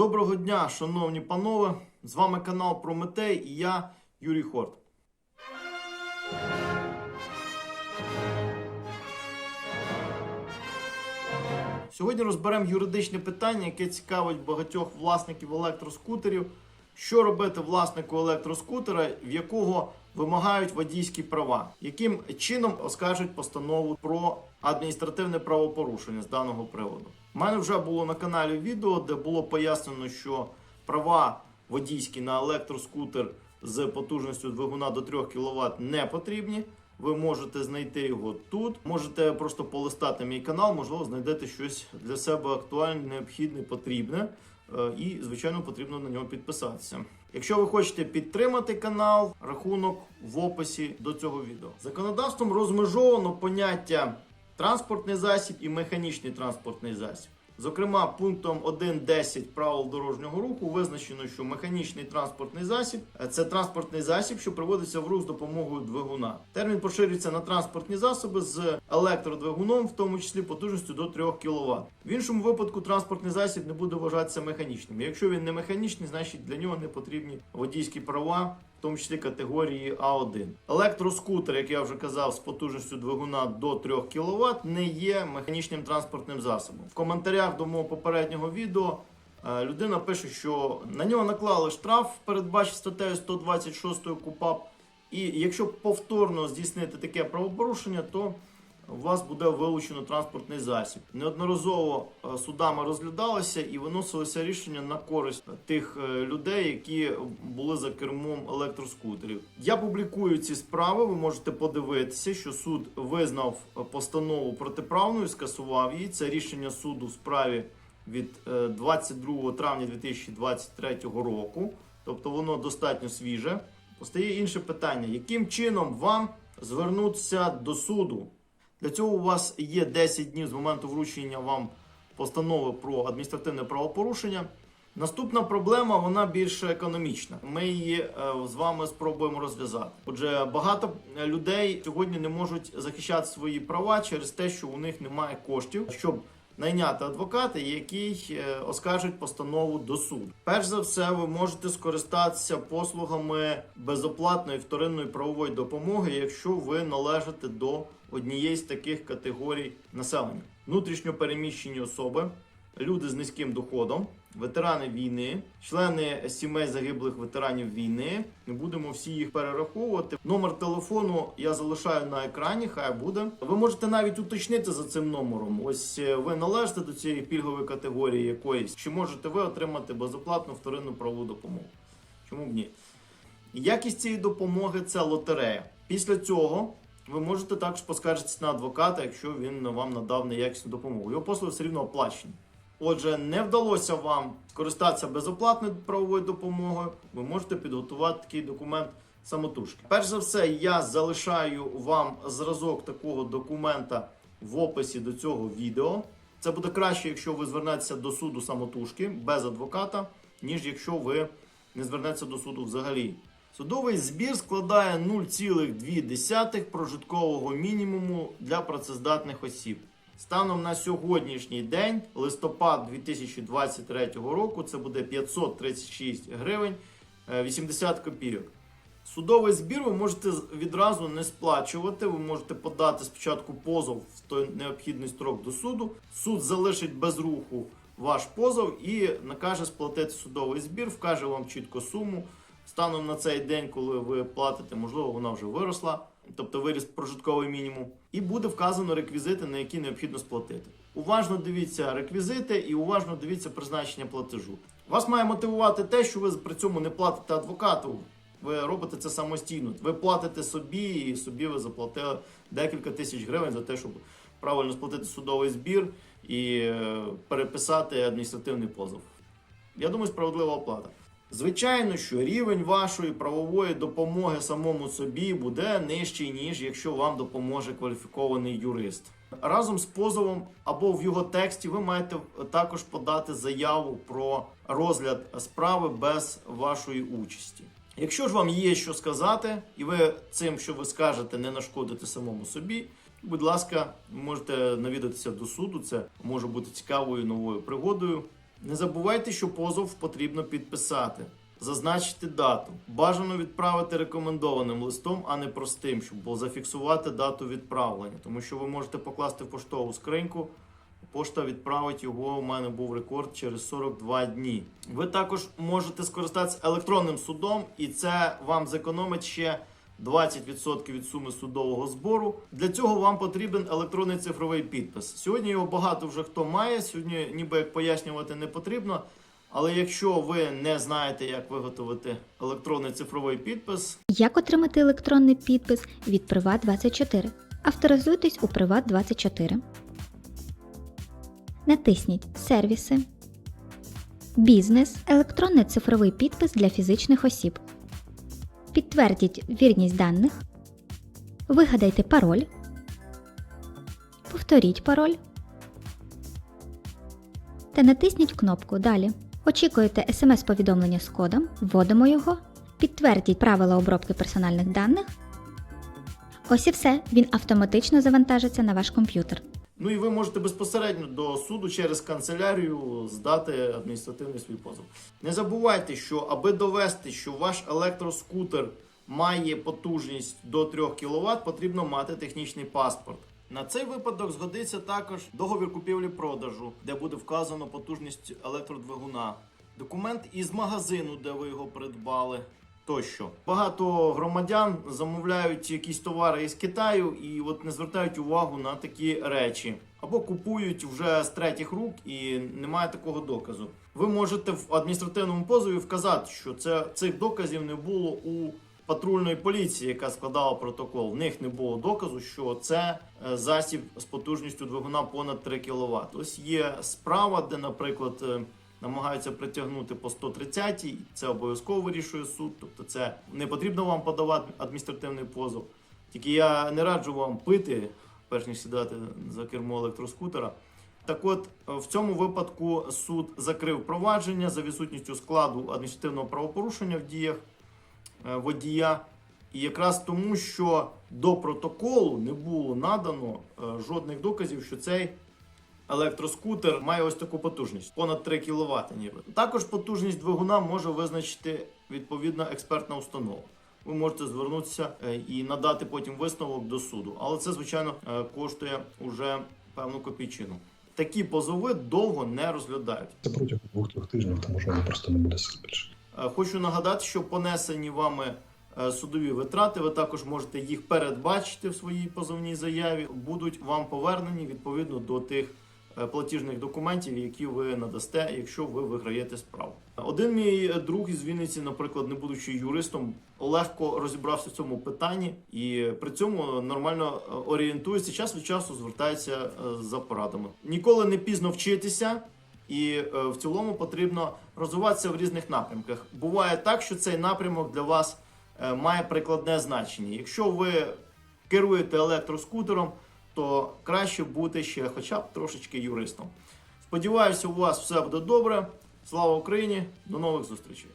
Доброго дня, шановні панове! З вами канал Прометей і я, Юрій Хорт. Сьогодні розберемо юридичне питання, яке цікавить багатьох власників електроскутерів. Що робити власнику електроскутера, в якого вимагають водійські права, яким чином оскаржать постанову про адміністративне правопорушення з даного приводу? У мене вже було на каналі відео, де було пояснено, що права водійські на електроскутер з потужністю двигуна до 3 кВт не потрібні. Ви можете знайти його тут. Можете просто полистати мій канал, можливо, знайдете щось для себе актуальне, необхідне, потрібне. Е, І, звичайно, потрібно на нього підписатися. Якщо ви хочете підтримати канал, рахунок в описі до цього відео. Законодавством розмежовано поняття транспортний засіб і механічний транспортний засіб. Зокрема, пунктом 1.10 правил дорожнього руху визначено, що механічний транспортний засіб це транспортний засіб, що приводиться в рух з допомогою двигуна. Термін поширюється на транспортні засоби з електродвигуном, в тому числі потужністю до 3 кВт. В іншому випадку транспортний засіб не буде вважатися механічним. Якщо він не механічний, значить для нього не потрібні водійські права. В тому числі категорії А1. Електроскутер, як я вже казав, з потужністю двигуна до 3 кВт не є механічним транспортним засобом. В коментарях до мого попереднього відео е, людина пише, що на нього наклали штраф, передбачив статтею 126 КУПАП. І якщо повторно здійснити таке правопорушення, то у вас буде вилучено транспортний засіб. Неодноразово е, судами розглядалося і виносилося рішення на користь тих е, людей, які були за кермом електроскутерів. Я публікую ці справи. Ви можете подивитися, що суд визнав е, постанову протиправною, скасував її. Це рішення суду в справі від е, 22 травня 2023 року. Тобто воно достатньо свіже. Постає інше питання: яким чином вам звернутися до суду? Для цього у вас є 10 днів з моменту вручення вам постанови про адміністративне правопорушення. Наступна проблема вона більш економічна. Ми її е, з вами спробуємо розв'язати. Отже, багато людей сьогодні не можуть захищати свої права через те, що у них немає коштів, щоб найняти адвоката, який е, оскаржить постанову до суду. Перш за все, ви можете скористатися послугами безоплатної вторинної правової допомоги, якщо ви належите до однієї з таких категорій населення: внутрішньо переміщені особи, люди з низьким доходом, ветерани війни, члени сімей загиблих ветеранів війни. Не будемо всі їх перераховувати. Номер телефону я залишаю на екрані. Хай буде. Ви можете навіть уточнити за цим номером. Ось е, ви належите до цієї пільгової категорії якоїсь, чи можете ви отримати безоплатну вторинну правову допомогу? Чому б ні? Якість цієї допомоги це лотерея. Після цього ви можете також поскаржитися на адвоката, якщо він вам надав неякісну допомогу. Його послуги все рівно оплачені. Отже, не вдалося вам скористатися безоплатною правовою допомогою. Ви можете підготувати такий документ самотужки. Перш за все, я залишаю вам зразок такого документа в описі до цього відео. Це буде краще, якщо ви звернетеся до суду самотужки без адвоката, ніж якщо ви не звернетеся до суду взагалі. Судовий збір складає 0,2 прожиткового мінімуму для працездатних осіб. Станом на сьогоднішній день, листопад 2023 року, це буде 536 гривень е, 80 копійок. Судовий збір ви можете відразу не сплачувати. Ви можете подати спочатку позов в той необхідний строк до суду. Суд залишить без руху ваш позов і накаже сплатити судовий збір, вкаже вам чітко суму. Станом на цей день, коли ви платите, можливо, вона вже виросла, тобто виріс прожитковий мінімум, і буде вказано реквізити, на які необхідно сплатити. Уважно дивіться реквізити і уважно дивіться призначення платежу. Вас має мотивувати те, що ви при цьому не платите адвокату. Ви робите це самостійно. Ви платите собі, і собі ви заплатили декілька тисяч гривень за те, щоб правильно сплатити судовий збір і е, переписати адміністративний позов. Я думаю, справедлива оплата. Звичайно, що рівень вашої правової допомоги самому собі буде нижчий, ніж якщо вам допоможе кваліфікований юрист. Разом з позовом або в його тексті ви маєте також подати заяву про розгляд справи без вашої участі. Якщо ж вам є що сказати, і ви цим, що ви скажете, не нашкодите самому собі, будь ласка, можете навідатися до суду. Це може бути цікавою новою пригодою. Не забувайте, що позов потрібно підписати, зазначити дату. Бажано відправити рекомендованим листом, а не простим, щоб зафіксувати дату відправлення. Тому що ви можете покласти в поштову скриньку. Пошта відправить його. У мене був рекорд через 42 дні. Ви також можете скористатися електронним судом, і це вам зекономить ще 20% від суми судового збору. Для цього вам потрібен електронний цифровий підпис. Сьогодні його багато вже хто має. Сьогодні, ніби як пояснювати не потрібно. Але якщо ви не знаєте, як виготовити електронний цифровий підпис, Як отримати електронний підпис від Приват24? Авторизуйтесь у Приват24. Натисніть Сервіси. Бізнес. Електронний цифровий підпис для фізичних осіб. Підтвердіть вірність даних. Вигадайте пароль. Повторіть пароль. Та натисніть кнопку Далі. Очікуєте смс-повідомлення з кодом, вводимо його, підтвердіть правила обробки персональних даних. Ось і все, він автоматично завантажиться на ваш комп'ютер. Ну і ви можете безпосередньо до суду через канцелярію здати адміністративний свій позов. Не забувайте, що аби довести, що ваш електроскутер має потужність до 3 кВт, потрібно мати технічний паспорт. На цей випадок згодиться також договір купівлі-продажу, де буде вказано потужність електродвигуна, документ із магазину, де ви його придбали. Тощо багато громадян замовляють якісь товари із Китаю і от не звертають увагу на такі речі, або купують вже з третіх рук і немає такого доказу. Ви можете в адміністративному позові вказати, що це цих доказів не було у патрульної поліції, яка складала протокол. В них не було доказу, що це е, засіб з потужністю двигуна понад 3 кВт. Ось є справа, де, наприклад. Намагаються притягнути по 130 це обов'язково вирішує суд. Тобто, це не потрібно вам подавати адміністративний позов. Тільки я не раджу вам пити, перш ніж сідати за кермо електроскутера. Так от, в цьому випадку суд закрив провадження за відсутністю складу адміністративного правопорушення в діях е, водія. І якраз тому, що до протоколу не було надано е, жодних доказів, що цей електроскутер має ось таку потужність понад 3 кВт. Ніби також потужність двигуна може визначити відповідна експертна установа. Ви можете звернутися е, і надати потім висновок до суду, але це звичайно е, коштує уже певну копійчину. Такі позови довго не розглядають. Це протягом двох-трьох тижнів, тому що воно просто не буде більше. Е, Хочу нагадати, що понесені вами судові витрати, ви також можете їх передбачити в своїй позовній заяві. Будуть вам повернені відповідно до тих платіжних документів, які ви надасте, якщо ви виграєте справу. Один мій е, друг із Вінниці, наприклад, не будучи юристом, легко розібрався в цьому питанні і при цьому нормально е, орієнтується. Час від часу звертається е, за порадами. Ніколи не пізно вчитися. І е, в цілому потрібно розвиватися в різних напрямках. Буває так, що цей напрямок для вас е, має прикладне значення. Якщо ви керуєте електроскутером, то краще бути ще хоча б трошечки юристом. Сподіваюся, у вас все буде добре. Слава Україні! До нових зустрічей!